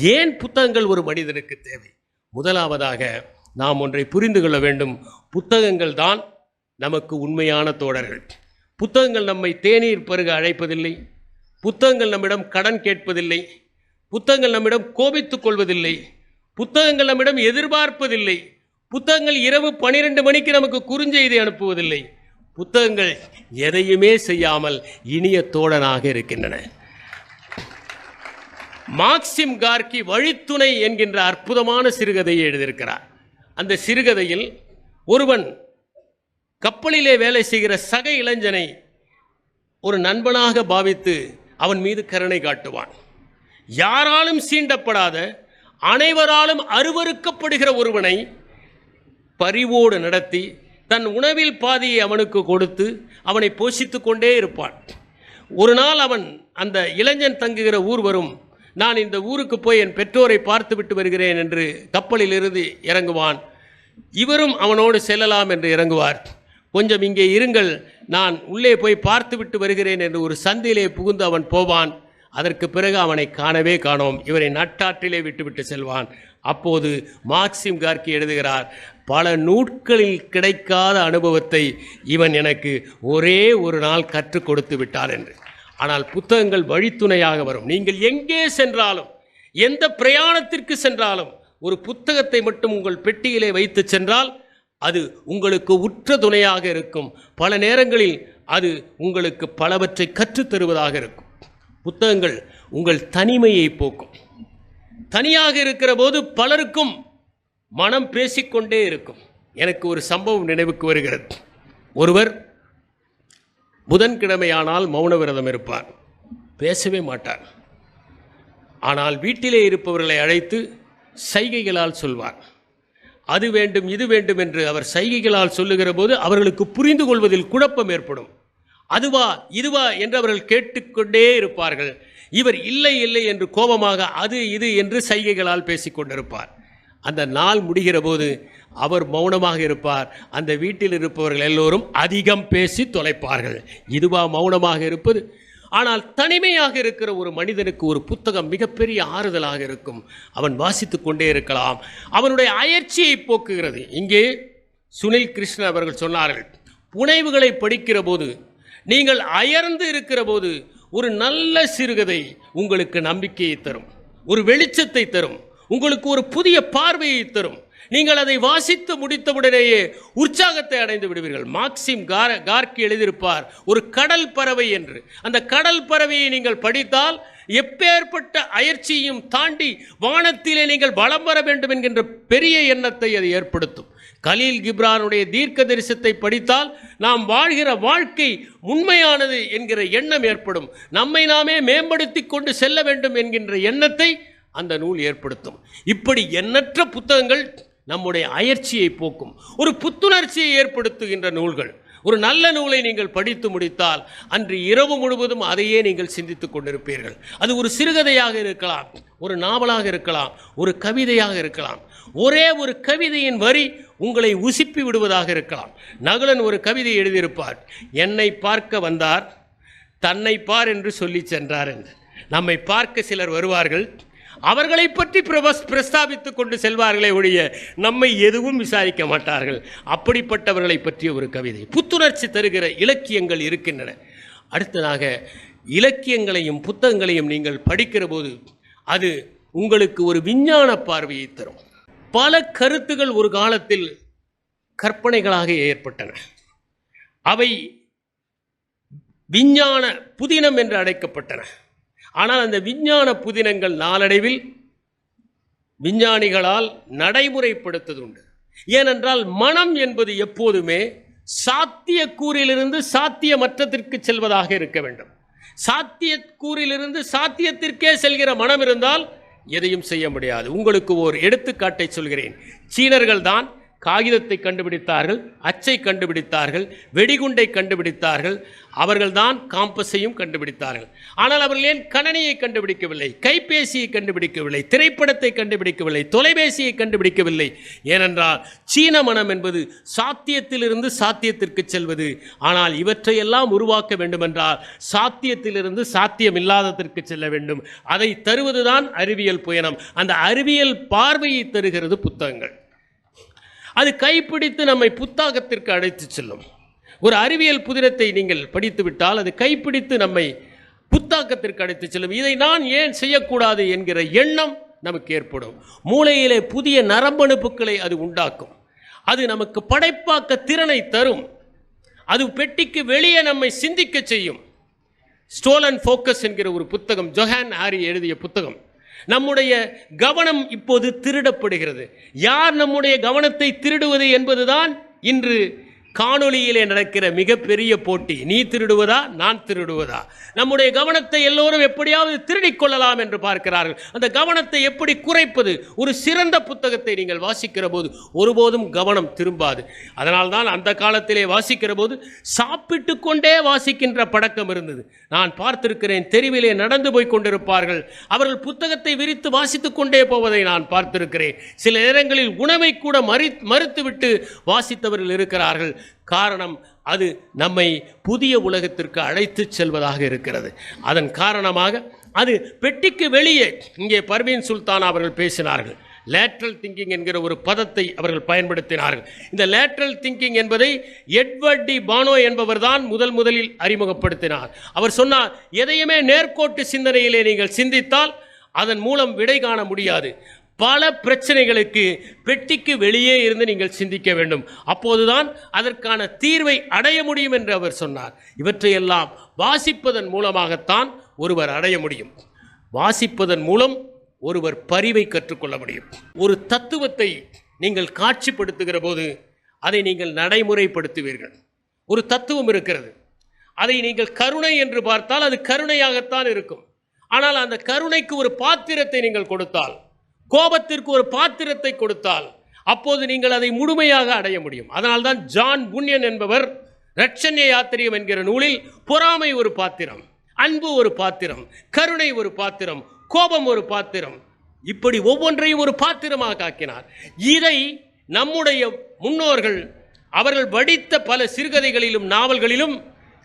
ஏன் புத்தகங்கள் ஒரு மனிதனுக்கு தேவை? முதலாவதாக நாம் ஒன்றை புரிந்து கொள்ள வேண்டும். புத்தகங்கள் தான் நமக்கு உண்மையான தோழர்கள். புத்தகங்கள் நம்மை தேநீர் பருக அழைப்பதில்லை. புத்தகங்கள் நம்மிடம் கடன் கேட்பதில்லை. புத்தகங்கள் நம்மிடம் கோபித்துக் கொள்வதில்லை. புத்தகங்கள் நம்மிடம் எதிர்பார்ப்பதில்லை. புத்தகங்கள் இரவு பனிரெண்டு மணிக்கு நமக்கு குறுஞ்செய்தி அனுப்புவதில்லை. புத்தகங்கள் எதையுமே செய்யாமல் இனிய தோழனாக இருக்கின்றன. மார்க்சிம் கார்கி வழித்துணை என்கின்ற அற்புதமான சிறுகதையை எழுதியிருக்கிறார். அந்த சிறுகதையில் ஒருவன் கப்பலிலே வேலை செய்கிற சக இளைஞனை ஒரு நண்பனாக பாவித்து அவன் மீது கருணை காட்டுவான். யாராலும் சீண்டப்படாத அனைவராலும் அருவருக்கப்படுகிற ஒருவனை பரிவோடு நடத்தி தன் உணவில் பாதியை அவனுக்கு கொடுத்து அவனை போஷித்து கொண்டே இருப்பான். ஒரு நாள் அவன் அந்த இளைஞன் தங்குகிற ஊர் வரும் நான் இந்த ஊருக்கு போய் என் பெற்றோரை பார்த்துவிட்டு வருகிறேன் என்று கப்பலில் இருந்து இறங்குவான். இவரும் அவனோடு செல்லலாம் என்று இறங்குவார். கொஞ்சம் இங்கே இருங்கள் நான் உள்ளே போய் பார்த்துவிட்டு வருகிறேன் என்று ஒரு சந்திலே புகுந்து அவன் போவான். அதற்கு பிறகு அவனை காணவே காணோம். இவரை நட்டாற்றிலே விட்டுவிட்டு செல்வான். அப்போது மார்க்சிம் கார்கி எழுதுகிறார் பல நூட்களில் கிடைக்காத அனுபவத்தை இவன் எனக்கு ஒரே ஒரு நாள் கற்றுக் கொடுத்து விட்டார் என்று. ஆனால் புத்தகங்கள் வழித்துணையாக வரும். நீங்கள் எங்கே சென்றாலும் எந்த பிரயாணத்திற்கு சென்றாலும் ஒரு புத்தகத்தை மட்டும் உங்கள் பெட்டியிலே வைத்து சென்றால் அது உங்களுக்கு உற்ற துணையாக இருக்கும். பல நேரங்களில் அது உங்களுக்கு பலவற்றை கற்றுத் தருவதாக இருக்கும். புத்தகங்கள் உங்கள் தனிமையை போக்கும். தனியாக இருக்கிற போது பலருக்கும் மனம் பேசிக்கொண்டே இருக்கும். எனக்கு ஒரு சம்பவம் நினைவுக்கு வருகிறது. ஒருவர் புதன்கிழமையானால் மௌன விரதம் இருப்பார். பேசவே மாட்டார். ஆனால் வீட்டிலே இருப்பவர்களை அழைத்து சைகைகளால் சொல்வார். அது வேண்டும் இது வேண்டும் என்று அவர் சைகைகளால் சொல்லுகிற போது அவர்களுக்கு புரிந்து கொள்வதில் குழப்பம் ஏற்படும். அதுவா இதுவா என்று அவர்கள் கேட்டுக்கொண்டே இருப்பார்கள். இவர் இல்லை இல்லை என்று கோபமாக அது இது என்று சைகைகளால் பேசிக்கொண்டிருப்பார். அந்த நாள் முடிகிற போது அவர் மௌனமாக இருப்பார். அந்த வீட்டில் இருப்பவர்கள் எல்லோரும் அதிகம் பேசி தொலைப்பார்கள். இதுவா மௌனமாக இருப்பது? ஆனால் தனிமையாக இருக்கிற ஒரு மனிதனுக்கு ஒரு புத்தகம் மிகப்பெரிய ஆறுதலாக இருக்கும். அவன் வாசித்து கொண்டே இருக்கலாம். அவனுடைய அயற்சியை போக்குகிறது. இங்கே சுனில் கிருஷ்ணன் அவர்கள் சொன்னார்கள் புனைவுகளை படிக்கிற போது நீங்கள் அயர்ந்து இருக்கிற போது ஒரு நல்ல சிறுகதை உங்களுக்கு நம்பிக்கையை தரும் ஒரு வெளிச்சத்தை தரும் உங்களுக்கு ஒரு புதிய பார்வையை தரும். நீங்கள் அதை வாசித்து முடித்தவுடனேயே உற்சாகத்தை அடைந்து விடுவீர்கள். மாக்சிம் கார கார்கி எழுதியிருப்பார் ஒரு கடல் பறவை என்று. அந்த கடல் பறவையை நீங்கள் படித்தால் எப்பேற்பட்ட அயற்சியும் தாண்டி வானத்திலே நீங்கள் வலம் வர வேண்டும் என்கின்ற பெரிய எண்ணத்தை அது ஏற்படுத்தும். கலீல் கிப்ரானுடைய தீர்க்க தரிசனத்தை படித்தால் நாம் வாழ்கிற வாழ்க்கை உண்மையானது என்கிற எண்ணம் ஏற்படும். நம்மை நாமே மேம்படுத்தி கொண்டு செல்ல வேண்டும் என்கின்ற எண்ணத்தை அந்த நூல் ஏற்படுத்தும். இப்படி எண்ணற்ற புத்தகங்கள் நம்முடைய அயற்சியை போக்கும். ஒரு புத்துணர்ச்சியை ஏற்படுத்துகின்ற நூல்கள். ஒரு நல்ல நூலை நீங்கள் படித்து முடித்தால் அன்று இரவு முழுவதும் அதையே நீங்கள் சிந்தித்துக் கொண்டிருப்பீர்கள். அது ஒரு சிறுகதையாக இருக்கலாம் ஒரு நாவலாக இருக்கலாம் ஒரு கவிதையாக இருக்கலாம். ஒரே ஒரு கவிதையின் வரி உங்களை உசிப்பி விடுவதாக இருக்கலாம். நகுலன் ஒரு கவிதை எழுதியிருப்பார் என்னை பார்க்க வந்தார் தன்னை பார் என்று சொல்லி சென்றார் என்று. நம்மை பார்க்க சிலர் வருவார்கள் அவர்களை பற்றி பிரபஸ் பிரஸ்தாபித்துக் கொண்டு செல்வார்களே ஒழிய நம்மை எதுவும் விசாரிக்க மாட்டார்கள். அப்படிப்பட்டவர்களை பற்றிய ஒரு கவிதை. புத்துணர்ச்சி தருகிற இலக்கியங்கள் இருக்கின்றன. அடுத்ததாக இலக்கியங்களையும் புத்தகங்களையும் நீங்கள் படிக்கிற போது அது உங்களுக்கு ஒரு விஞ்ஞான பார்வையை தரும். பல கருத்துகள் ஒரு காலத்தில் கற்பனைகளாக ஏற்பட்டன. அவை விஞ்ஞான புதினம் என்று அழைக்கப்பட்டன. ஆனால் அந்த விஞ்ஞான புதினங்கள் நாளடைவில் விஞ்ஞானிகளால் நடைமுறைப்படுத்துவது உண்டு ஏனென்றால் மனம் என்பது எப்போதுமே சாத்தியக்கூறிலிருந்து சாத்தியமற்றத்திற்கு செல்வதாக இருக்க வேண்டும். சாத்தியக்கூறிலிருந்து சாத்தியத்திற்கே செல்கிற மனம் இருந்தால் எதையும் செய்ய முடியாது. உங்களுக்கு ஓர் எடுத்துக்காட்டை சொல்கிறேன். சீனர்கள் தான் காகிதத்தை கண்டுபிடித்தார்கள் அச்சை கண்டுபிடித்தார்கள் வெடிகுண்டை கண்டுபிடித்தார்கள். அவர்கள்தான் காம்பஸையும் கண்டுபிடித்தார்கள். ஆனால் அவர்கள் ஏன் கணனியை கண்டுபிடிக்கவில்லை? கைபேசியை கண்டுபிடிக்கவில்லை. திரைப்படத்தை கண்டுபிடிக்கவில்லை. தொலைபேசியை கண்டுபிடிக்கவில்லை. ஏனென்றால் சீன மனம் என்பது சாத்தியத்திலிருந்து சாத்தியத்திற்கு செல்வது. ஆனால் இவற்றையெல்லாம் உருவாக்க வேண்டுமென்றால் சாத்தியத்திலிருந்து சாத்தியமில்லாததற்கு செல்ல வேண்டும். அதை தருவதுதான் அறிவியல் புயணம் அந்த அறிவியல் பார்வையை தருகிறது புத்தகங்கள். அது கைப்பிடித்து நம்மை புத்தகத்திற்கு அழைத்து செல்லும். ஒரு அறிவியல் புதினத்தை நீங்கள் படித்துவிட்டால் அது கைப்பிடித்து நம்மை புத்தாக்கத்திற்கு அழைத்து செல்லும். இதை நான் ஏன் செய்யக்கூடாது என்கிற எண்ணம் நமக்கு ஏற்படும். மூளையிலே புதிய நரம்பணுப்புகளை அது உண்டாக்கும். அது நமக்கு படைப்பாக்க திறனை தரும். அது பெட்டிக்கு வெளியே நம்மை சிந்திக்க செய்யும். ஸ்டோலன் ஃபோக்கஸ் என்கிற ஒரு புத்தகம் ஜொஹான் ஹாரி எழுதிய புத்தகம். நம்முடைய கவனம் இப்போது திருடப்படுகிறது. யார் நம்முடைய கவனத்தை திருடுவது என்பதுதான் இன்று காணொலியிலே நடக்கிற மிகப்பெரிய போட்டி நீ திருடுவதா நான் திருடுவதா? நம்முடைய கவனத்தை எல்லோரும் எப்படியாவது திருடிக்கொள்ளலாம் என்று பார்க்கிறார்கள். அந்த கவனத்தை எப்படி குறைப்பது? ஒரு சிறந்த புத்தகத்தை நீங்கள் வாசிக்கிற போது ஒருபோதும் கவனம் திரும்பாது. அதனால்தான் அந்த காலத்திலே வாசிக்கிற போது சாப்பிட்டு கொண்டே வாசிக்கின்ற பழக்கம் இருந்தது. நான் பார்த்திருக்கிறேன் தெருவிலே நடந்து போய் கொண்டிருப்பார்கள். அவர்கள் புத்தகத்தை விரித்து வாசித்துக் கொண்டே போவதை நான் பார்த்திருக்கிறேன். சில நேரங்களில் உணவை கூட மறி மறுத்துவிட்டு வாசித்தவர்கள் இருக்கிறார்கள். காரணம் அது நம்மை புதிய உலகத்திற்கு அழைத்து செல்வதாக இருக்கிறது. அதன் காரணமாக அது பெட்டிக்கு வெளியே இங்கே பர்வீன் சுல்தான் அவர்கள் பேசினார்கள். லேட்ரல் திங்கிங் என்கிற ஒரு பதத்தை அவர்கள் பயன்படுத்தினார்கள். இந்த லேட்ரல் திங்கிங் என்பதை எட்வர்ட் டி பானோ என்பவர் தான் முதல் முதலில் அறிமுகப்படுத்தினார். அவர் சொன்னார் எதையுமே நேர்கோட்டு சிந்தனையிலே நீங்கள் சிந்தித்தால் அதன் மூலம் விடை காண முடியாது. பல பிரச்சனைகளுக்கு பெட்டிக்கு வெளியே இருந்து நீங்கள் சிந்திக்க வேண்டும். அப்போதுதான் அதற்கான தீர்வை அடைய முடியும் என்று அவர் சொன்னார். இவற்றையெல்லாம் வாசிப்பதன் மூலமாகத்தான் ஒருவர் அடைய முடியும். வாசிப்பதன் மூலம் ஒருவர் பரிவை கற்றுக்கொள்ள முடியும். ஒரு தத்துவத்தை நீங்கள் காட்சிப்படுத்துகிற போது அதை நீங்கள் நடைமுறைப்படுத்துவீர்கள். ஒரு தத்துவம் இருக்கிறது. அதை நீங்கள் கருணை என்று பார்த்தால் அது கருணையாகத்தான் இருக்கும். ஆனால் அந்த கருணைக்கு ஒரு பாத்திரத்தை நீங்கள் கொடுத்தால் கோபத்திற்கு ஒரு பாத்திரத்தை கொடுத்தால் அப்போது நீங்கள் அதை முழுமையாக அடைய முடியும். அதனால்தான் ஜான் புண்ணியன் என்பவர் ரட்சண்ய யாத்திரியம் என்கிற நூலில் பொறாமை ஒரு பாத்திரம் அன்பு ஒரு பாத்திரம் கருணை ஒரு பாத்திரம் கோபம் ஒரு பாத்திரம். இப்படி ஒவ்வொன்றையும் ஒரு பாத்திரமாக ஆக்கினார் இதை நம்முடைய முன்னோர்கள் அவர்கள் வடித்த பல சிறுகதைகளிலும் நாவல்களிலும்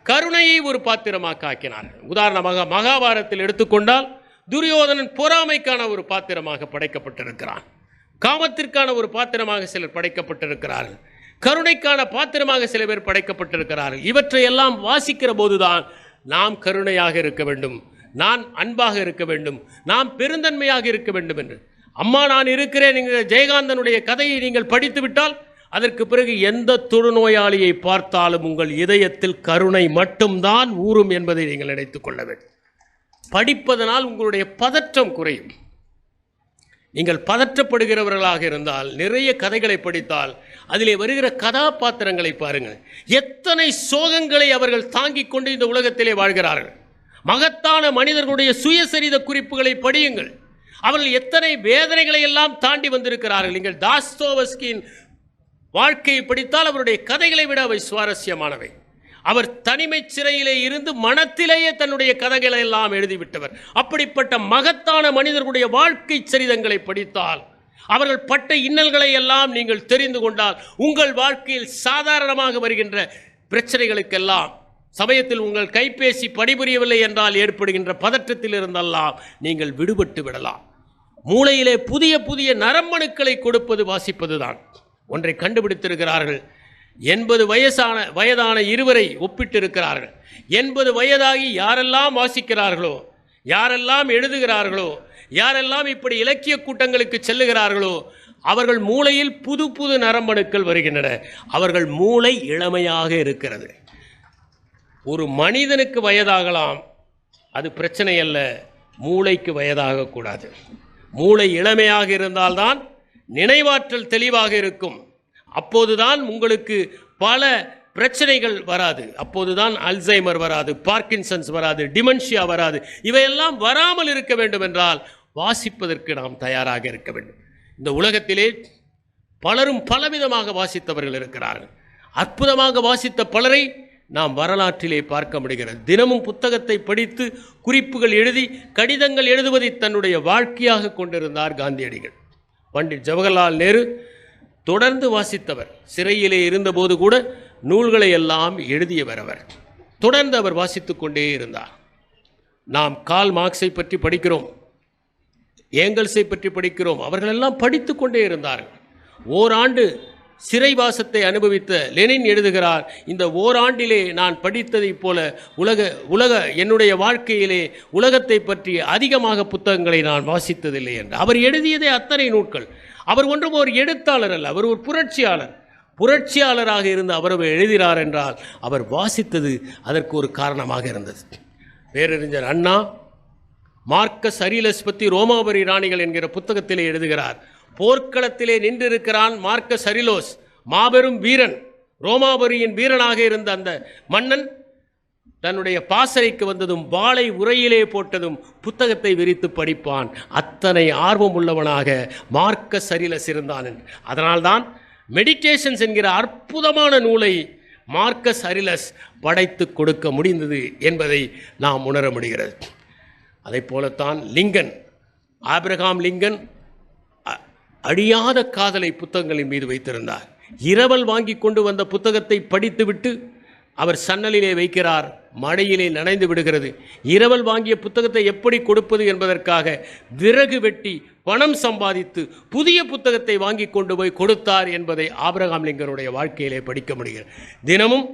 கருணையை ஒரு பாத்திரமாக ஆக்கினார்கள் உதாரணமாக மகாபாரத்தில் எடுத்துக்கொண்டால் துரியோதனன் பொறாமைக்கான ஒரு பாத்திரமாக படைக்கப்பட்டிருக்கிறான். காமத்திற்கான ஒரு பாத்திரமாக சிலர் படைக்கப்பட்டிருக்கிறார்கள். கருணைக்கான பாத்திரமாக சில பேர் படைக்கப்பட்டிருக்கிறார்கள். இவற்றையெல்லாம் வாசிக்கிற போதுதான் நாம் கருணையாக இருக்க வேண்டும். நான் அன்பாக இருக்க வேண்டும். நாம் பெருந்தன்மையாக இருக்க வேண்டும் என்று. அம்மா நான் இருக்கிறேன் என்கிற ஜெயகாந்தனுடைய கதையை நீங்கள் படித்துவிட்டால் அதற்கு பிறகு எந்த தொழுநோயாளியை பார்த்தாலும் உங்கள் இதயத்தில் கருணை மட்டும்தான் ஊறும் என்பதை நீங்கள் நினைத்துக் கொள்ள வேண்டும். படிப்பதனால் உங்களுடைய பதற்றம் குறையும். நீங்கள் பதற்றப்படுகிறவர்களாக இருந்தால் நிறைய கதைகளை படித்தால் அதிலே வருகிற கதாபாத்திரங்களை பாருங்கள். எத்தனை சோகங்களை அவர்கள் தாங்கிக் கொண்டு இந்த உலகத்திலே வாழ்கிறார்கள். மகத்தான மனிதர்களுடைய சுயசரித குறிப்புகளை படியுங்கள். அவர்கள் எத்தனை வேதனைகளை எல்லாம் தாண்டி வந்திருக்கிறார்கள். நீங்கள் தாஸ்தோவஸ்கியின் வாழ்க்கையை படித்தால் அவருடைய கதைகளை விட அவை சுவாரஸ்யமானவை. அவர் தனிமை சிறையிலே இருந்து மனத்திலேயே தன்னுடைய கதைகளை எல்லாம் எழுதிவிட்டவர். அப்படிப்பட்ட மகத்தான மனிதர்களுடைய வாழ்க்கை சரிதங்களை படித்தால் அவர்கள் பட்ட இன்னல்களை எல்லாம் நீங்கள் தெரிந்து கொண்டால் உங்கள் வாழ்க்கையில் சாதாரணமாக வருகின்ற பிரச்சனைகளுக்கெல்லாம் சமயத்தில் உங்கள் கைபேசி பணிபுரியவில்லை என்றால் ஏற்படுகின்ற பதற்றத்தில் இருந்தெல்லாம் நீங்கள் விடுபட்டு விடலாம். மூளையிலே புதிய புதிய நரம்பணுக்களை கொடுப்பது வாசிப்பதுதான். ஒன்றை கண்டுபிடித்திருக்கிறார்கள். எண்பது வயசான வயதான இருவரை ஒப்பிட்டிருக்கிறார்கள். எண்பது வயதாகி யாரெல்லாம் வாசிக்கிறார்களோ யாரெல்லாம் எழுதுகிறார்களோ யாரெல்லாம் இப்படி இலக்கிய கூட்டங்களுக்கு செல்லுகிறார்களோ அவர்கள் மூளையில் புது புது நரம்பணுக்கள் வருகின்றன. அவர்கள் மூளை இளமையாக இருக்கிறது. ஒரு மனிதனுக்கு வயதாகலாம் அது பிரச்சனை அல்ல மூளைக்கு வயதாகக்கூடாது மூளை இளமையாக இருந்தால்தான் நினைவாற்றல் தெளிவாக இருக்கும். அப்போதுதான் உங்களுக்கு பல பிரச்சனைகள் வராது. அப்போதுதான் அல்சைமர் வராது பார்க்கின்சன்ஸ் வராது டிமென்ஷியா வராது. இவையெல்லாம் வராமல் இருக்க வேண்டும் என்றால் வாசிப்பதற்கு நாம் தயாராக இருக்க வேண்டும். இந்த உலகத்திலே பலரும் பலவிதமாக வாசித்தவர்கள் இருக்கிறார்கள். அற்புதமாக வாசித்த பலரை நாம் வரலாற்றிலே பார்க்க முடிகிறது. தினமும் புத்தகத்தை படித்து குறிப்புகள் எழுதி கடிதங்கள் எழுதுவதை தன்னுடைய வாழ்க்கையாக கொண்டிருந்தார் காந்தியடிகள். பண்டிட் ஜவஹர்லால் நேரு தொடர்ந்து வாசித்தவர். சிறையிலே இருந்தபோது கூட நூல்களை எல்லாம் எழுதியவர் அவர். தொடர்ந்து அவர் வாசித்துக்கொண்டே இருந்தார். நாம் கால் மார்க்ஸை பற்றி படிக்கிறோம். ஏங்கல்ஸை பற்றி படிக்கிறோம். அவர்களெல்லாம் படித்து கொண்டே இருந்தார்கள். ஓராண்டு சிறைவாசத்தை அனுபவித்த லெனின் எழுதுகிறார் இந்த ஓராண்டிலே நான் படித்ததைப் போல உலக உலக என்னுடைய வாழ்க்கையிலே உலகத்தை பற்றி அதிகமாக புத்தகங்களை நான் வாசித்ததில்லை என்று. அவர் எழுதியதே அத்தனை நூட்கள் அவர் ஒன்றும் ஒரு எழுத்தாளர் அல்ல அவர் ஒரு புரட்சியாளர். புரட்சியாளராக இருந்து அவர் எழுதினார் என்றால் அவர் வாசித்தது அதற்கு ஒரு காரணமாக இருந்தது. பேரறிஞர் அண்ணா மார்க்கஸ் அரிலஸ் பற்றி ரோமாபுரி ராணிகள் என்கிற புத்தகத்திலே எழுதுகிறார் போர்க்களத்திலே நின்றிருக்கிறான் மார்க்கஸ் அரிலோஸ் மாபெரும் வீரன் ரோமாபுரியின் வீரனாக இருந்த அந்த மன்னன் தன்னுடைய பாசறைக்கு வந்ததும் வாளை உரையிலே போட்டதும் புத்தகத்தை விரித்து படிப்பான். அத்தனை ஆர்வம் உள்ளவனாக மார்க்கஸ் அரிலஸ் இருந்தான் என்று. அதனால்தான் மெடிடேஷன்ஸ் என்கிற அற்புதமான நூலை மார்க்கஸ் அரிலஸ் படைத்து கொடுக்க முடிந்தது என்பதை நாம் உணர முடிகிறது. அதைப் போலத்தான் லிங்கன் ஆபிரகாம் லிங்கன் அழியாத காதலை புத்தகங்களின் மீது வைத்திருந்தார். இரவல் வாங்கி கொண்டு வந்த புத்தகத்தை படித்துவிட்டு அவர் சன்னலிலே வைக்கிறார். மழையிலே நனைந்து விடுகிறது. இரவல் வாங்கிய புத்தகத்தை எப்படி கொடுப்பது என்பதற்காக விறகு வெட்டி பணம் சம்பாதித்து புதிய புத்தகத்தை வாங்கி கொண்டு போய் கொடுத்தார் என்பதை ஆபிரகாம் லிங்கனுடைய வாழ்க்கையிலே படிக்க முடிகிறது. தினமும்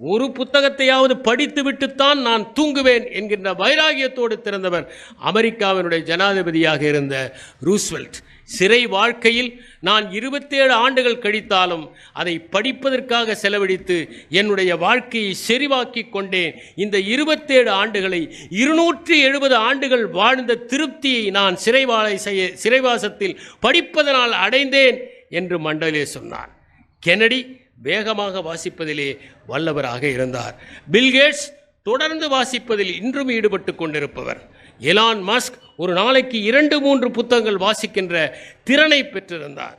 ஒரு புத்தகத்தையாவது படித்துவிட்டுத்தான் நான் தூங்குவேன் என்கின்ற வைராகியத்தோடு திறந்தவர் அமெரிக்காவினுடைய ஜனாதிபதியாக இருந்த ரூஸ்வெல்ட். சிறை வாழ்க்கையில் நான் இருபத்தேழு ஆண்டுகள் கழித்தாலும் அதை படிப்பதற்காக செலவழித்து என்னுடைய வாழ்க்கையை செறிவாக்கி கொண்டேன். இந்த இருபத்தேழு ஆண்டுகளை இருநூற்றி எழுபது ஆண்டுகள் வாழ்ந்த திருப்தியை நான் சிறைவாழை செய்ய சிறைவாசத்தில் படிப்பதனால் அடைந்தேன் என்று மண்டலே சொன்னார். கெனடி வேகமாக வாசிப்பதிலே வல்லவராக இருந்தார். பில்கேட்ஸ் தொடர்ந்து வாசிப்பதில் இன்றும் ஈடுபட்டு கொண்டிருப்பவர். எலான் மஸ்க் ஒரு நாளைக்கு இரண்டு மூன்று புத்தகங்கள் வாசிக்கின்ற திறனை பெற்றிருந்தார்.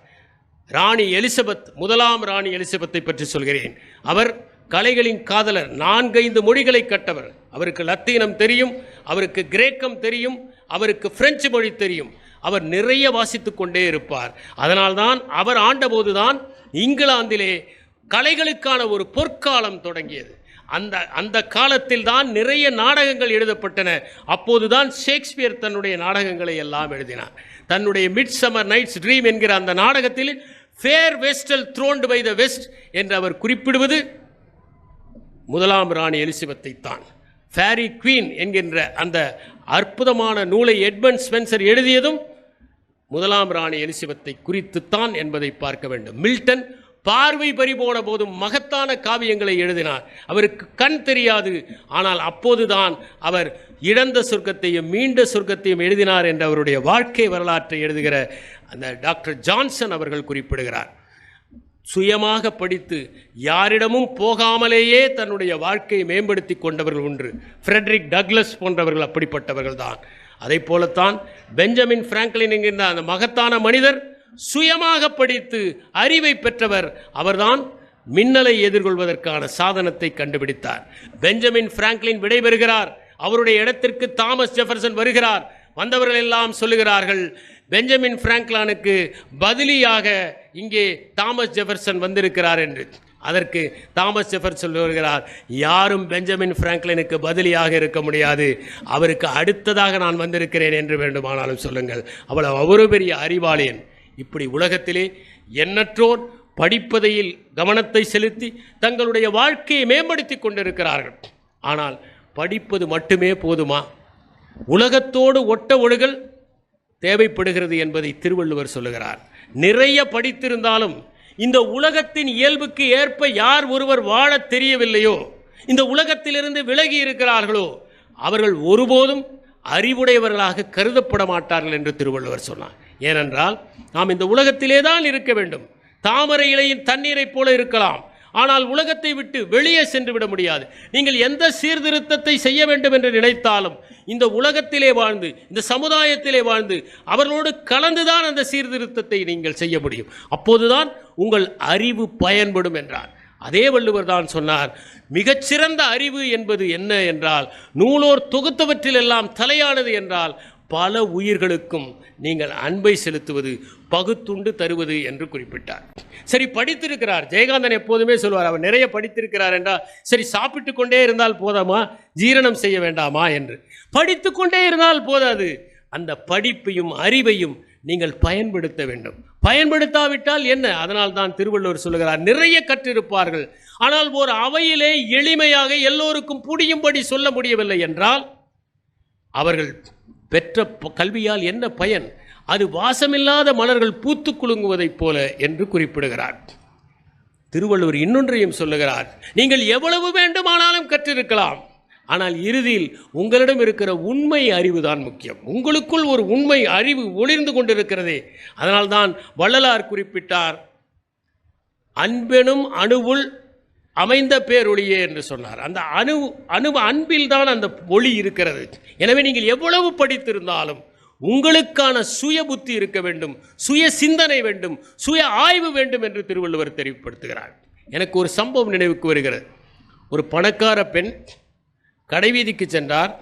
ராணி எலிசபெத் முதலாம் ராணி எலிசபெத்தை பற்றி சொல்கிறேன். அவர் கலைகளின் காதலர் நான்கைந்து மொழிகளை கட்டவர். அவருக்கு லத்தீனம் தெரியும் அவருக்கு கிரேக்கம் தெரியும் அவருக்கு பிரெஞ்சு மொழி தெரியும். அவர் நிறைய வாசித்து கொண்டே இருப்பார். அதனால்தான் அவர் ஆண்டபோதுதான் இங்கிலாந்திலே கலைகளுக்கான ஒரு பொற்காலம் தொடங்கியது. அந்த அந்த காலத்தில் தான் நிறைய நாடகங்கள் எழுதப்பட்டன. அப்போதுதான் ஷேக்ஸ்பியர் தன்னுடைய நாடகங்களை எல்லாம் எழுதினார். தன்னுடைய மிட் சம்மர் நைட்ஸ் ட்ரீம் என்கிற அந்த நாடகத்தில் fair vestal throned by the west என்று அவர் குறிப்பிடுவது முதலாம் ராணி எலிசபெத்தை தான். ஃபேரி குவீன் என்கின்ற அந்த அற்புதமான நூலை எட்மண்ட் ஸ்பென்சர் எழுதியதும் முதலாம் ராணி எலிசபெத்தை குறித்துத்தான் என்பதை பார்க்க வேண்டும். மில்டன் பார்வை பறிபோன போதும் மகத்தான காவியங்களை எழுதினார். அவருக்கு கண் தெரியாது. ஆனால் அப்போதுதான் அவர் இழந்த சொர்க்கத்தையும் மீண்ட சொர்க்கத்தையும் எழுதினார் என்ற அவருடைய வாழ்க்கை வரலாற்றை எழுதுகிற அந்த டாக்டர் ஜான்சன் அவர்கள் குறிப்பிடுகிறார். சுயமாக படித்து யாரிடமும் போகாமலேயே தன்னுடைய வாழ்க்கையை மேம்படுத்தி கொண்டவர்கள் ஒன்று ஃப்ரெட்ரிக் டக்ளஸ் போன்றவர்கள் அப்படிப்பட்டவர்கள் தான் அதை போலத்தான் பெஞ்சமின் பிராங்க்லின் என்கின்ற அந்த மகத்தான மனிதர் சுயமாக படித்து அறிவை பெற்றவர் அவர்தான் மின்னலை எதிர்கொள்வதற்கான சாதனத்தை கண்டுபிடித்தார். பெஞ்சமின் பிராங்க்லின் விடைபெறுகிறார். அவருடைய இடத்திற்கு தாமஸ் ஜெஃபர்சன் வருகிறார். வந்தவர்கள் எல்லாம் சொல்லுகிறார்கள் பெஞ்சமின் பிராங்க்லானுக்கு பதிலியாக இங்கே தாமஸ் ஜெஃபர்சன் வந்திருக்கிறார் என்று. அதற்கு தாமஸ் ஜெஃபர்சன் சொல்லுகிறார் யாரும் பெஞ்சமின் பிராங்க்லினுக்கு பதிலியாக இருக்க முடியாது. அவருக்கு அடுத்ததாக நான் வந்திருக்கிறேன் என்று வேண்டுமானாலும் சொல்லுங்கள். அவ்வளவு அவரு பெரிய அறிவாளியன். இப்படி உலகத்திலே எண்ணற்றோர் படிப்பதையில் கவனத்தை செலுத்தி தங்களுடைய வாழ்க்கையை மேம்படுத்தி கொண்டிருக்கிறார்கள். ஆனால் படிப்பது மட்டுமே போதுமா? உலகத்தோடு ஒட்ட ஒழுகல் தேவைப்படுகிறது என்பதை திருவள்ளுவர் சொல்லுகிறார். நிறைய படித்திருந்தாலும் இந்த உலகத்தின் இயல்புக்கு ஏற்ப யார் ஒருவர் வாழத் தெரியவில்லையோ இந்த உலகத்திலிருந்து விலகி இருக்கிறார்களோ அவர்கள் ஒருபோதும் அறிவுடையவர்களாக கருதப்பட மாட்டார்கள் என்று திருவள்ளுவர் சொன்னார். ஏனென்றால் நாம் இந்த உலகத்திலே தான் இருக்க வேண்டும். தாமரை இலையின் தண்ணீரைப் போல இருக்கலாம். ஆனால் உலகத்தை விட்டு வெளியே சென்று விட முடியாது. நீங்கள் எந்த சீர்திருத்தத்தை செய்ய வேண்டும் என்று நினைத்தாலும் இந்த உலகத்திலே வாழ்ந்து இந்த சமுதாயத்திலே வாழ்ந்து அவர்களோடு கலந்துதான் அந்த சீர்திருத்தத்தை நீங்கள் செய்ய முடியும். அப்போதுதான் உங்கள் அறிவு பயன்படும் என்றார். அதே வள்ளுவர் தான் சொன்னார் மிகச்சிறந்த அறிவு என்பது என்ன என்றால் நூலோர் தொகுத்தவற்றிலெல்லாம் தலையானது என்றால் பல உயிர்களுக்கும் நீங்கள் அன்பை செலுத்துவது பகுத்துண்டு தருவது என்று குறிப்பிட்டார். சரி படித்திருக்கிறார். ஜெயகாந்தன் எப்போதுமே சொல்வார் அவர் நிறைய படித்திருக்கிறார் என்றால் சரி சாப்பிட்டு கொண்டே இருந்தால் போதாமா? ஜீரணம் செய்ய வேண்டாமா? என்று. படித்து கொண்டே இருந்தால் போதாது. அந்த படிப்பையும் அறிவையும் நீங்கள் பயன்படுத்த வேண்டும். பயன்படுத்தாவிட்டால் என்ன? அதனால் தான் திருவள்ளுவர் சொல்லுகிறார் நிறைய கற்றிருப்பார்கள். ஆனால் ஒரு அவையிலே எளிமையாக எல்லோருக்கும் புரியும்படி சொல்ல முடியவில்லை என்றால் அவர்கள் பெற்ற ப- கல்வியால் என்ன பயன்? அது வாசமில்லாத மலர்கள் பூத்து குலுங்குவதைப் போல என்று குறிப்பிடுகிறார். திருவள்ளுவர் இன்னொன்றையும் சொல்லுகிறார் நீங்கள் எவ்வளவு வேண்டுமானாலும் கற்றிருக்கலாம் ஆனால் இறுதியில் உங்களிடம் இருக்கிற உண்மை அறிவு தான் முக்கியம். உங்களுக்குள் ஒரு உண்மை அறிவு ஒளிர்ந்து கொண்டிருக்கிறதே. அதனால்தான் வள்ளலார் குறிப்பிட்டார் அன்பெனும் அணுவுள் அமைந்த பேரொழியே என்று சொன்னார். அந்த அணு அணு அன்பில் தான் அந்த ஒளி இருக்கிறது. எனவே நீங்கள் எவ்வளவு படித்திருந்தாலும் உங்களுக்கான சுய புத்தி இருக்க வேண்டும் சுய சிந்தனை வேண்டும் சுய ஆய்வு வேண்டும் என்று திருவள்ளுவர் தெரிவிப்படுத்துகிறார் எனக்கு ஒரு சம்பவம் நினைவுக்கு வருகிறது. ஒரு பணக்கார பெண் கடைவீதிக்கு சென்றார்.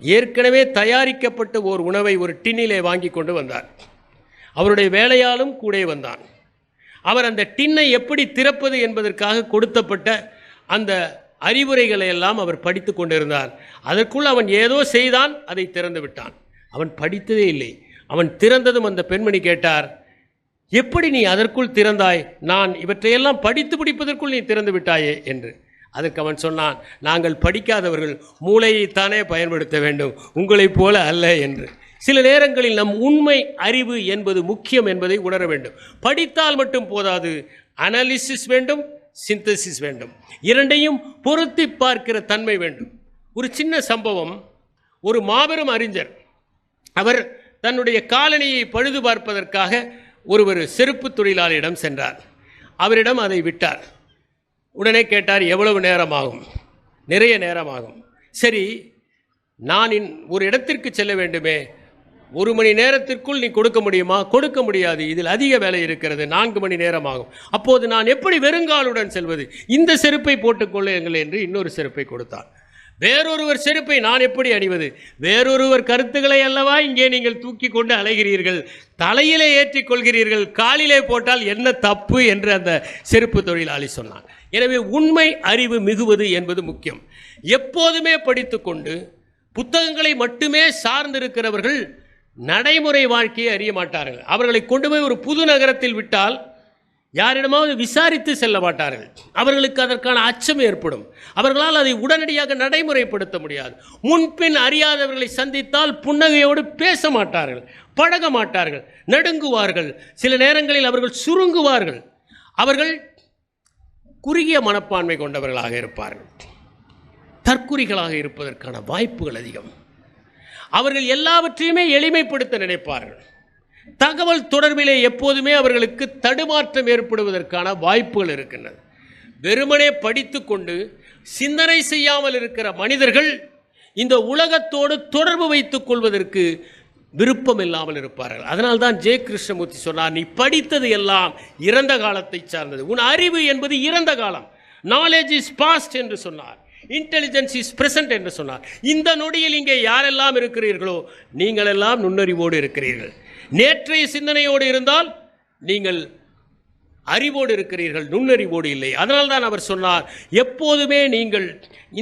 ஏற்கனவே தயாரிக்கப்பட்ட ஓர் உணவை ஒரு டின்னிலே வாங்கி கொண்டு வந்தார். அவருடைய வேலையாலும் கூட வந்தான். அவர் அந்த டின்னை எப்படி திறப்பது என்பதற்காக கொடுத்தப்பட்ட அந்த அறிவுரைகளை எல்லாம் அவர் படித்து கொண்டிருந்தார். அதற்குள் அவன் ஏதோ செய்தான் அதை திறந்து விட்டான். அவன் படித்ததே இல்லை. அவன் திறந்ததும் அந்த பெண்மணி கேட்டார் எப்படி நீ அதற்குள் திறந்தாய்? நான் இவற்றையெல்லாம் படித்து பிடிப்பதற்குள் நீ திறந்து விட்டாயே என்று. அதற்கு அவன் சொன்னான் நாங்கள் படிக்காதவர்கள் மூளையைத்தானே பயன்படுத்த வேண்டும். உங்களைப் போல அல்ல என்று. சில நேரங்களில் நம் உண்மை அறிவு என்பது முக்கியம் என்பதை உணர வேண்டும். படித்தால் மட்டும் போதாது. அனாலிசிஸ் வேண்டும் சிந்தசிஸ் வேண்டும். இரண்டையும் பொருத்தி பார்க்கிற தன்மை வேண்டும். ஒரு சின்ன சம்பவம் ஒரு மாபெரும் அறிஞர் அவர் தன்னுடைய காலனியை பழுது பார்ப்பதற்காக ஒருவர் செருப்பு தொழிலாளியிடம் சென்றார். அவரிடம் அதை விட்டார். உடனே கேட்டார் எவ்வளவு நேரமாகும்? நிறைய நேரமாகும். சரி நான் இன் ஒரு இடத்திற்கு செல்ல வேண்டுமே. ஒரு மணி நேரத்திற்குள் நீ கொடுக்க முடியுமா? கொடுக்க முடியாது. இதில் அதிக வேலை இருக்கிறது. நான்கு மணி நேரம் ஆகும் அப்போது நான் எப்படி வெறுங்காலுடன் செல்வது? இந்த செருப்பை போட்டுக்கொள்ளுங்கள் என்று இன்னொரு செருப்பை கொடுத்தார் வேறொருவர் செருப்பை நான் எப்படி அணிவது? வேறொருவர் கருத்துக்களை அல்லவா இங்கே நீங்கள் தூக்கி கொண்டு அலைகிறீர்கள்? தலையிலே ஏற்றிக்கொள்கிறீர்கள் காலிலே போட்டால் என்ன தப்பு என்று அந்த செருப்பு தொழிலாளி சொன்னான். எனவே உண்மை அறிவு மிகுவது என்பது முக்கியம். எப்போதுமே படித்துக்கொண்டு புத்தகங்களை மட்டுமே சார்ந்திருக்கிறவர்கள் நடைமுறை வாழ்க்கையை அறிய மாட்டார்கள். அவர்களை கொண்டு போய் ஒரு புது நகரத்தில் விட்டால் யாரிடமாவது விசாரித்து செல்ல மாட்டார்கள். அவர்களுக்கு அதற்கான அச்சம் ஏற்படும். அவர்களால் அதை உடனடியாக நடைமுறைப்படுத்த முடியாது. முன்பின் அறியாதவர்களை சந்தித்தால் புன்னகையோடு பேச மாட்டார்கள் பழக மாட்டார்கள் நடுங்குவார்கள். சில நேரங்களில் அவர்கள் சுருங்குவார்கள். அவர்கள் குறுகிய மனப்பான்மை கொண்டவர்களாக இருப்பார்கள். தற்குறிகளாக இருப்பதற்கான வாய்ப்புகள் அதிகம். அவர்கள் எல்லாவற்றையுமே எளிமைப்படுத்த நினைப்பார்கள். தகவல் தொடர்பிலே எப்போதுமே அவர்களுக்கு தடுமாற்றம் ஏற்படுவதற்கான வாய்ப்புகள் இருக்கின்றன. வெறுமனே படித்துக்கொண்டு சிந்தனை செய்யாமல் இருக்கிற மனிதர்கள் இந்த உலகத்தோடு தொடர்பு வைத்துக் கொள்வதற்கு விருப்பம் இல்லாமல் இருப்பார்கள். அதனால் தான் ஜெய கிருஷ்ணமூர்த்தி சொன்னார் நீ படித்தது எல்லாம் இறந்த காலத்தை சார்ந்தது. உன் அறிவு என்பது இறந்த காலம். நாலேஜ் இஸ் பாஸ்ட் என்று சொன்னார். இன்டெலிஜென்ஸ் இஸ் பிரசன்ட் என்று சொன்னார். இந்த நொடியில் இங்கே யாரெல்லாம் இருக்கிறீர்களோ நீங்கள் எல்லாம் நுண்ணறிவோடு இருக்கிறீர்கள். நேற்றைய சிந்தனையோடு இருந்தால் நீங்கள் அறிவோடு இருக்கிறீர்கள் நுண்ணறிவோடு இல்லை. அதனால் தான் அவர் சொன்னார் எப்போதுமே நீங்கள்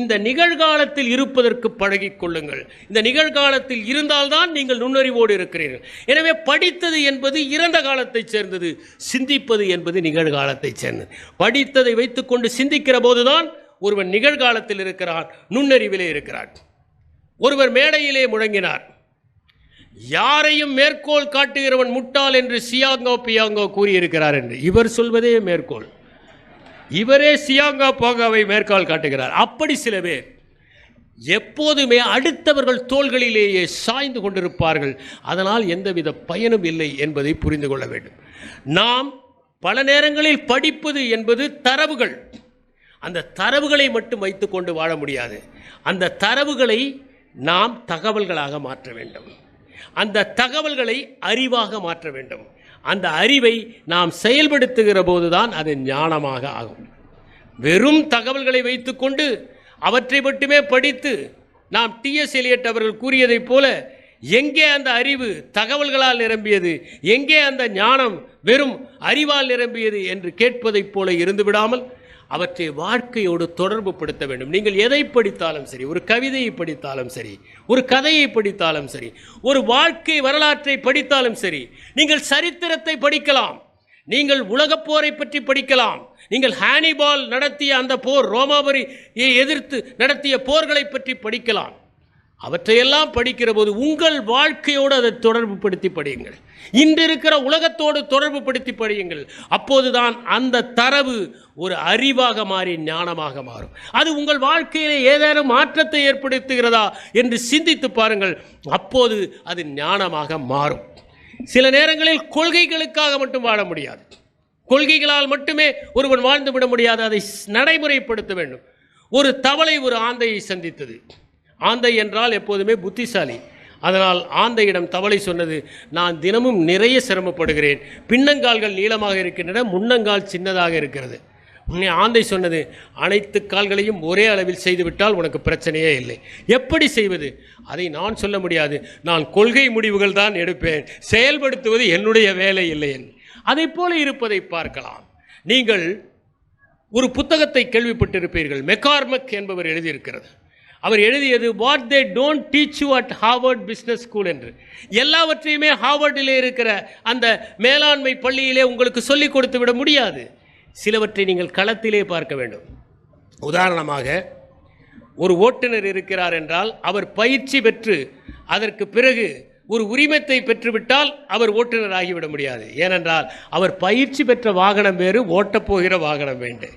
இந்த நிகழ்காலத்தில் இருப்பதற்கு பழகிக்கொள்ளுங்கள் இந்த நிகழ்காலத்தில் இருந்தால்தான் நீங்கள் நுண்ணறிவோடு இருக்கிறீர்கள். எனவே படித்தது என்பது இறந்த காலத்தைச் சேர்ந்தது சிந்திப்பது என்பது நிகழ்காலத்தைச் சேர்ந்தது. படித்ததை வைத்துக்கொண்டு சிந்திக்கிற போதுதான் ஒருவன் நிகழ்காலத்தில் இருக்கிறான் நுண்ணறிவிலே இருக்கிறான். ஒருவர் மேடையிலே முழங்கினார். யாரையும் மேற்கோள் காட்டுகிறவன் முட்டாள் என்று சியாங்கோ பியாங்கோ கூறியிருக்கிறார் என்று. இவர் சொல்வதே மேற்கோள். இவரே சியாங்கா போகாவை மேற்கோள் காட்டுகிறார். அப்படி சில பேர் எப்போதுமே அடுத்தவர்கள் தோள்களிலேயே சாய்ந்து கொண்டிருப்பார்கள். அதனால் எந்தவித பயனும் இல்லை என்பதை புரிந்து கொள்ள வேண்டும். நாம் பல நேரங்களில் படிப்பது என்பது தரவுகள். அந்த தரவுகளை மட்டும் வைத்துக்கொண்டு வாழ முடியாது. அந்த தரவுகளை நாம் தகவல்களாக மாற்ற வேண்டும். அந்த தகவல்களை அறிவாக மாற்ற வேண்டும். அந்த அறிவை நாம் செயல்படுத்துகிற போதுதான் அது ஞானமாக ஆகும். வெறும் தகவல்களை வைத்துக்கொண்டு அவற்றை மட்டுமே படித்து நாம் டிஎஸ் எலியட் அவர்கள் கூறியதைப் போல எங்கே அந்த அறிவு தகவல்களால் நிரம்பியது? எங்கே அந்த ஞானம் வெறும் அறிவால் நிரம்பியது என்று கேட்பதைப் போல இருந்து விடாமல் அவற்றை வாழ்க்கையோடு தொடர்பு படுத்த வேண்டும். நீங்கள் எதை படித்தாலும் சரி ஒரு கவிதையை படித்தாலும் சரி ஒரு கதையை படித்தாலும் சரி ஒரு வாழ்க்கை வரலாற்றை படித்தாலும் சரி நீங்கள் சரித்திரத்தை படிக்கலாம். நீங்கள் உலகப் போரை பற்றி படிக்கலாம். நீங்கள் ஹானிபால் நடத்திய அந்த போர் ரோமாபுரியை எதிர்த்து நடத்திய போர்களை பற்றி படிக்கலாம். அவற்றையெல்லாம் படிக்கிற போது உங்கள் வாழ்க்கையோடு அதை தொடர்பு படுத்தி படியுங்கள். இன்று இருக்கிற உலகத்தோடு தொடர்பு படுத்தி படியுங்கள். அப்போதுதான் அந்த தரவு ஒரு அறிவாக மாறி ஞானமாக மாறும். அது உங்கள் வாழ்க்கையிலே ஏதேனும் மாற்றத்தை ஏற்படுத்துகிறதா என்று சிந்தித்து பாருங்கள். அப்போது அது ஞானமாக மாறும். சில நேரங்களில் கொள்கைகளுக்காக மட்டும் வாழ முடியாது. கொள்கைகளால் மட்டுமே ஒருவன் வாழ்ந்து விட முடியாது. அதை நடைமுறைப்படுத்த வேண்டும். ஒரு தவளை ஒரு ஆந்தையை சந்தித்தது. ஆந்தை என்றால் எப்போதுமே புத்திசாலி. அதனால் ஆந்தையிடம் தவளை சொன்னது நான் தினமும் நிறைய சிரமப்படுகிறேன். பின்னங்கால்கள் நீளமாக இருக்கின்றன முன்னங்கால் சின்னதாக இருக்கிறது. உன்னை ஆந்தை சொன்னது அனைத்து கால்களையும் ஒரே அளவில் செய்துவிட்டால் உனக்கு பிரச்சனையே இல்லை. எப்படி செய்வது? அதை நான் சொல்ல முடியாது. நான் கொள்கை முடிவுகள் தான் எடுப்பேன். செயல்படுத்துவது என்னுடைய வேலை இல்லை என்று அதை போல இருப்பதை பார்க்கலாம். நீங்கள் ஒரு புத்தகத்தை கேள்விப்பட்டிருப்பீர்கள். மெக்கார்மக் என்பவர் எழுதியிருக்கிறது. அவர் எழுதியது what they don't teach you at Harvard business school என்று. எல்லாவற்றையுமே ஹார்வர்டில் இருக்கிற அந்த மேலாண்மை பள்ளியிலே உங்களுக்கு சொல்லிக் கொடுத்து விட முடியாது. சிலவற்றை நீங்கள் களத்திலே பார்க்க வேண்டும். உதாரணமாக ஒரு ஓட்டுநர் இருக்கிறார் என்றால் அவர் பயிற்சி பெற்று அதற்கு பிறகு ஒரு உரிமத்தை பெற்றுவிட்டால் அவர் ஓட்டுநர் ஆகிவிட முடியாது. ஏனென்றால் அவர் பயிற்சி பெற்ற வாகனம் வேறு ஓட்டப்போகிற வாகனம் வேண்டு.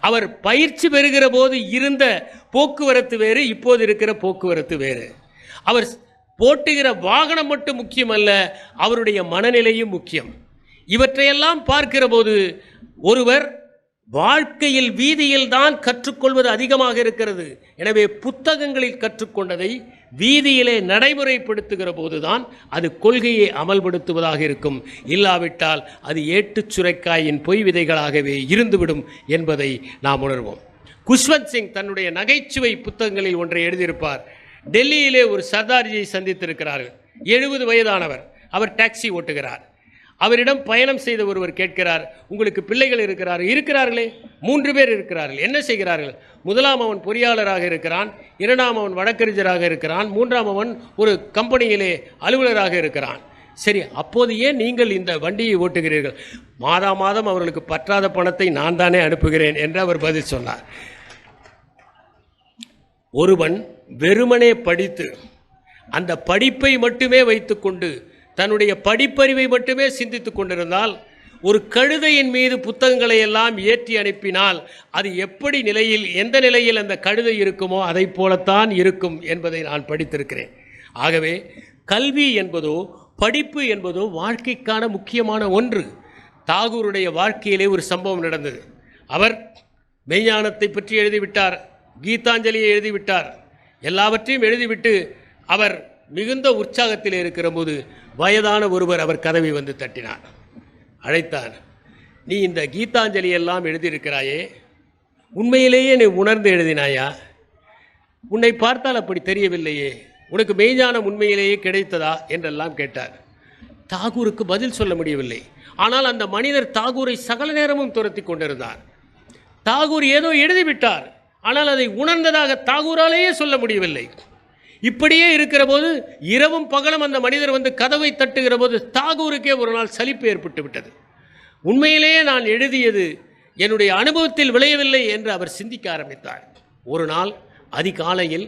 அவர் பயிற்சி பெறுகிற போது இருந்த போக்குவரத்து வேறு இப்போது இருக்கிற போக்குவரத்து வேறு. அவர் போட்டுகிற வாகனம் மட்டும் முக்கியமல்ல அவருடைய மனநிலையும் முக்கியம். இவற்றையெல்லாம் பார்க்கிற போது ஒருவர் வாழ்க்கையில் வீதியில் தான் கற்றுக்கொள்வது அதிகமாக இருக்கிறது. எனவே புத்தகங்களில் கற்றுக்கொண்டதை வீதியிலே நடைமுறைப்படுத்துகிற போதுதான் அது கொள்கையை அமல்படுத்துவதாக இருக்கும். இல்லாவிட்டால் அது ஏட்டுச் சுரைக்காயின் பொய் விதைகளாகவே இருந்துவிடும் என்பதை நாம் உணர்வோம். குஷ்வந்த் சிங் தன்னுடைய நகைச்சுவை புத்தகங்களில் ஒன்றை எழுதியிருப்பார். டெல்லியிலே ஒரு சர்தார்ஜியை சந்தித்திருக்கிறார்கள். எழுபது வயதானவர். அவர் டாக்ஸி ஓட்டுகிறார். அவரிடம் பயணம் செய்த ஒருவர் கேட்கிறார் உங்களுக்கு பிள்ளைகள் இருக்கிறார் இருக்கிறார்களே மூன்று பேர் இருக்கிறார்கள். என்ன செய்கிறார்கள்? முதலாம் அவன் பொறியாளராக இருக்கிறான் இரண்டாம் அவன் வழக்கறிஞராக இருக்கிறான் மூன்றாம் அவன் ஒரு கம்பெனியிலே அலுவலராக இருக்கிறான். சரி அப்போது ஏன் நீங்கள் இந்த வண்டியை ஓட்டுகிறீர்கள்? மாதா மாதம் அவர்களுக்கு பற்றாத பணத்தை நான் தானே அனுப்புகிறேன் என்று அவர் பதில் சொன்னார். ஒருவன் வெறுமனே படித்து அந்த படிப்பை மட்டுமே வைத்துக்கொண்டு தன்னுடைய படிப்பறிவை மட்டுமே சிந்தித்து கொண்டிருந்தால் ஒரு கழுதையின் மீது புத்தகங்களை எல்லாம் ஏற்றி அனுப்பினால் அது எப்படி நிலையில் எந்த நிலையில் அந்த கழுதை இருக்குமோ அதைப் போலத்தான் இருக்கும் என்பதை நான் படித்திருக்கிறேன். ஆகவே கல்வி என்பதோ படிப்பு என்பதோ வாழ்க்கைக்கான முக்கியமான ஒன்று. தாகூருடைய வாழ்க்கையிலே ஒரு சம்பவம் நடந்தது. அவர் மெய்ஞானத்தை பற்றி எழுதிவிட்டார் கீதாஞ்சலியை எழுதிவிட்டார். எல்லாவற்றையும் எழுதிவிட்டு அவர் மிகுந்த உற்சாகத்தில் இருக்கிறபோது வயதான ஒருவர் அவர் கதவை வந்து தட்டினார். அழைத்தார் நீ இந்த கீதாஞ்சலி எல்லாம் எழுதியிருக்கிறாயே உண்மையிலேயே நீ உணர்ந்து எழுதினாயா? உன்னை பார்த்தால் அப்படி தெரியவில்லையே உனக்கு மெய்ஞானம் உண்மையிலேயே கிடைத்ததா? என்றெல்லாம் கேட்டார். தாகூருக்கு பதில் சொல்ல முடியவில்லை. ஆனால் அந்த மனிதர் தாகூரை சகல நேரமும் துரத்தி கொண்டிருந்தார். தாகூர் ஏதோ எழுதிவிட்டார் ஆனால் அதை உணர்ந்ததாக தாகூராலேயே சொல்ல முடியவில்லை. இப்படியே இருக்கிற போது இரவும் பகலும் அந்த மனிதர் வந்து கதவை தட்டுகிற போது தாகூருக்கே ஒரு நாள் சலிப்பு ஏற்பட்டு விட்டது. உண்மையிலேயே நான் எழுதியது என்னுடைய அனுபவத்தில் விளையவில்லை என்று அவர் சிந்திக்க ஆரம்பித்தார். ஒரு நாள் அதிகாலையில்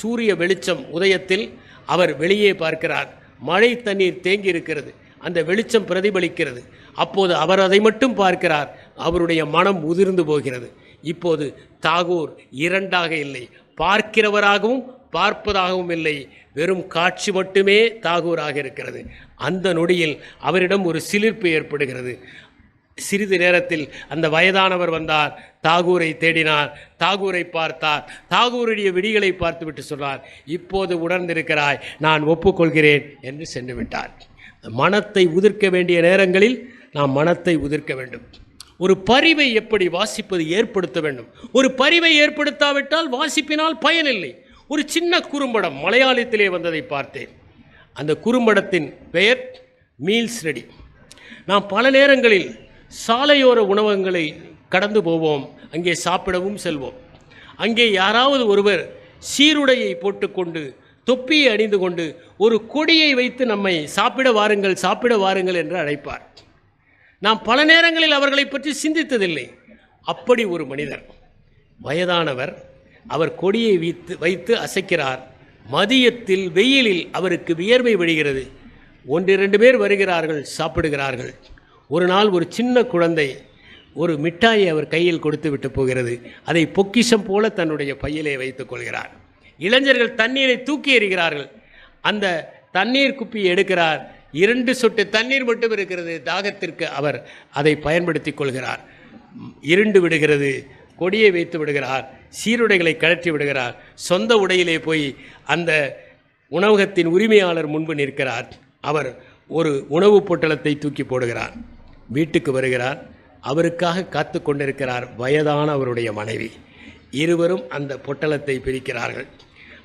சூரிய வெளிச்சம் உதயத்தில் அவர் வெளியே பார்க்கிறார். மழை தண்ணீர் தேங்கி இருக்கிறது அந்த வெளிச்சம் பிரதிபலிக்கிறது. அப்போது அவர் அதை மட்டும் பார்க்கிறார். அவருடைய மனம் உதிர்ந்து போகிறது. இப்போது தாகூர் இரண்டாக இல்லை. பார்க்கிறவராகவும் பார்ப்பதாகவும் இல்லை. வெறும் காட்சி மட்டுமே தாகூராக இருக்கிறது. அந்த நொடியில் அவரிடம் ஒரு சிலிர்ப்பு ஏற்படுகிறது. சிறிது நேரத்தில் அந்த வயதானவர் வந்தார். தாகூரை தேடினார். தாகூரை பார்த்தார். தாகூருடைய விடிகளை பார்த்துவிட்டு சொன்னார் இப்போது உணர்ந்திருக்கிறாய். நான் ஒப்புக்கொள்கிறேன் என்று சென்று விட்டார். மனத்தை உதிர்க்க வேண்டிய நேரங்களில் நாம் மனத்தை உதிர்க்க வேண்டும். ஒரு பரிவை எப்படி வாசிப்பது ஏற்படுத்த வேண்டும்? ஒரு பரிவை ஏற்படுத்தாவிட்டால் வாசிப்பினால் பயனில்லை. ஒரு சின்ன குறும்படம் மலையாளத்திலே வந்ததை பார்த்தேன். அந்த குறும்படத்தின் பெயர் மீல்ஸ் ரெடி. நாம் பல நேரங்களில் சாலையோர உணவகங்களை கடந்து போவோம். அங்கே சாப்பிடவும் செல்வோம். அங்கே யாராவது ஒருவர் சீருடையை போட்டுக்கொண்டு தொப்பியை அணிந்து கொண்டு ஒரு கொடியை வைத்து நம்மை சாப்பிட வாருங்கள் சாப்பிட வாருங்கள் என்று அழைப்பார். நாம் பல நேரங்களில் அவர்களை பற்றி சிந்தித்ததில்லை. அப்படி ஒரு மனிதர் வயதானவர் அவர் கொடியை வைத்து வைத்து அசைக்கிறார். மதியத்தில் வெயிலில் அவருக்கு வியர்வை ஒன்று ஒன்றிரண்டு பேர் வருகிறார்கள் சாப்பிடுகிறார்கள். ஒரு நாள் ஒரு சின்ன குழந்தை ஒரு மிட்டாயை அவர் கையில் கொடுத்து விட்டு போகிறது. அதை பொக்கிஷம் போல தன்னுடைய பையிலே வைத்துக் கொள்கிறார். இளைஞர்கள் தண்ணீரை தூக்கி எறிகிறார்கள். அந்த தண்ணீர் குப்பியை எடுக்கிறார். இரண்டு சொட்டு தண்ணீர் மட்டும் இருக்கிறது. தாகத்திற்கு அவர் அதை பயன்படுத்தி கொள்கிறார். இருண்டு விடுகிறது. கொடியை வைத்து விடுகிறார். சீருடைகளை கழற்றி விடுகிறார். சொந்த உடையிலே போய் அந்த உணவகத்தின் உரிமையாளர் முன்பு நிற்கிறார். அவர் ஒரு உணவுப் பொட்டலத்தை தூக்கி போடுகிறார். வீட்டுக்கு வருகிறார். அவருக்காக காத்து கொண்டிருக்கிறார் வயதான அவருடைய மனைவி. இருவரும் அந்த பொட்டலத்தை பிரிக்கிறார்கள்.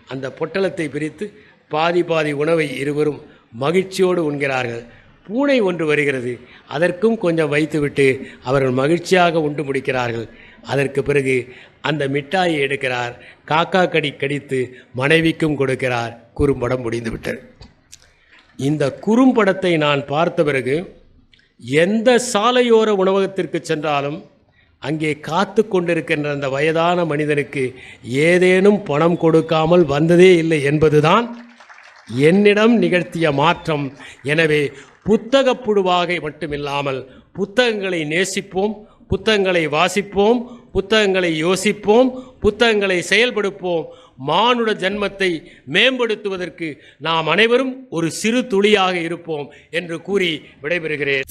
அந்த பொட்டலத்தை பிரித்து பாதி பாதி உணவை இருவரும் மகிழ்ச்சியோடு உண்கிறார்கள். பூனை ஒன்று வருகிறது. அதற்கும் கொஞ்சம் வைத்துவிட்டு அவர்கள் மகிழ்ச்சியாக உண்டு முடிக்கிறார்கள். அதற்கு பிறகு அந்த மிட்டாயை எடுக்கிறார். காக்கா கடி கடித்து மனைவிக்கும் கொடுக்கிறார். குறும்படம் முடிந்துவிட்டது. இந்த குறும்படத்தை நான் பார்த்த பிறகு எந்த சாலையோர உணவகத்திற்கு சென்றாலும் அங்கே காத்து கொண்டிருக்கின்ற அந்த வயதான மனிதனுக்கு ஏதேனும் பணம் கொடுக்காமல் வந்ததே இல்லை என்பதுதான் என்னிடம் நிகழ்த்திய மாற்றம். எனவே புத்தகப் புழுவாகை மட்டுமில்லாமல் புத்தகங்களை நேசிப்போம். புத்தகங்களை வாசிப்போம் புத்தகங்களை யோசிப்போம் புத்தகங்களை செயல்படுப்போம். மானுட ஜன்மத்தை மேம்படுத்துவதற்கு நாம் அனைவரும் ஒரு சிறு துளியாக இருப்போம் என்று கூறி விடைபெறுகிறேன்.